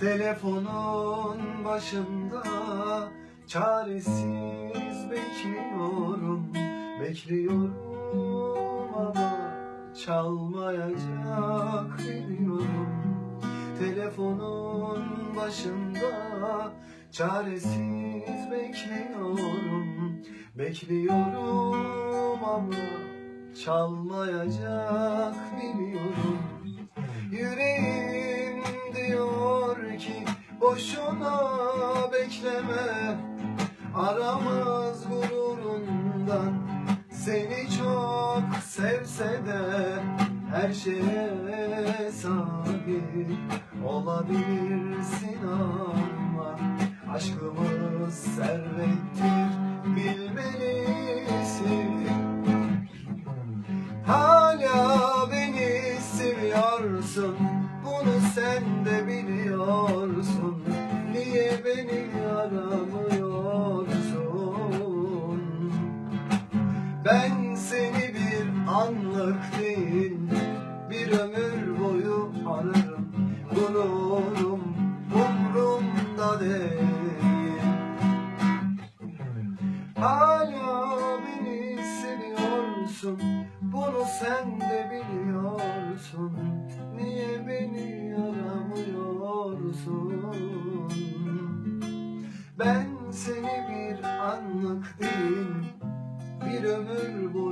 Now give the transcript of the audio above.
Telefonun başında çaresiz bekliyorum. Bekliyorum ama çalmayacak biliyorum. Telefonun başında çaresiz bekliyorum. Bekliyorum ama çalmayacak biliyorum ki boşuna bekleme. Aramaz gururundan seni çok sevse de Her şeye sahip olabilirsin ama Aşkımız servettir bilmelisin. Hala beni seviyorsun sen de biliyorsun. Niye beni aramıyorsun Ben seni bir anlık değil Bir ömür boyu ararım. Gururum umrumda değil. Hala beni seviyorsun Bunu sen de biliyorsun. Niye Ben seni bir anlık değil Bir ömür ararım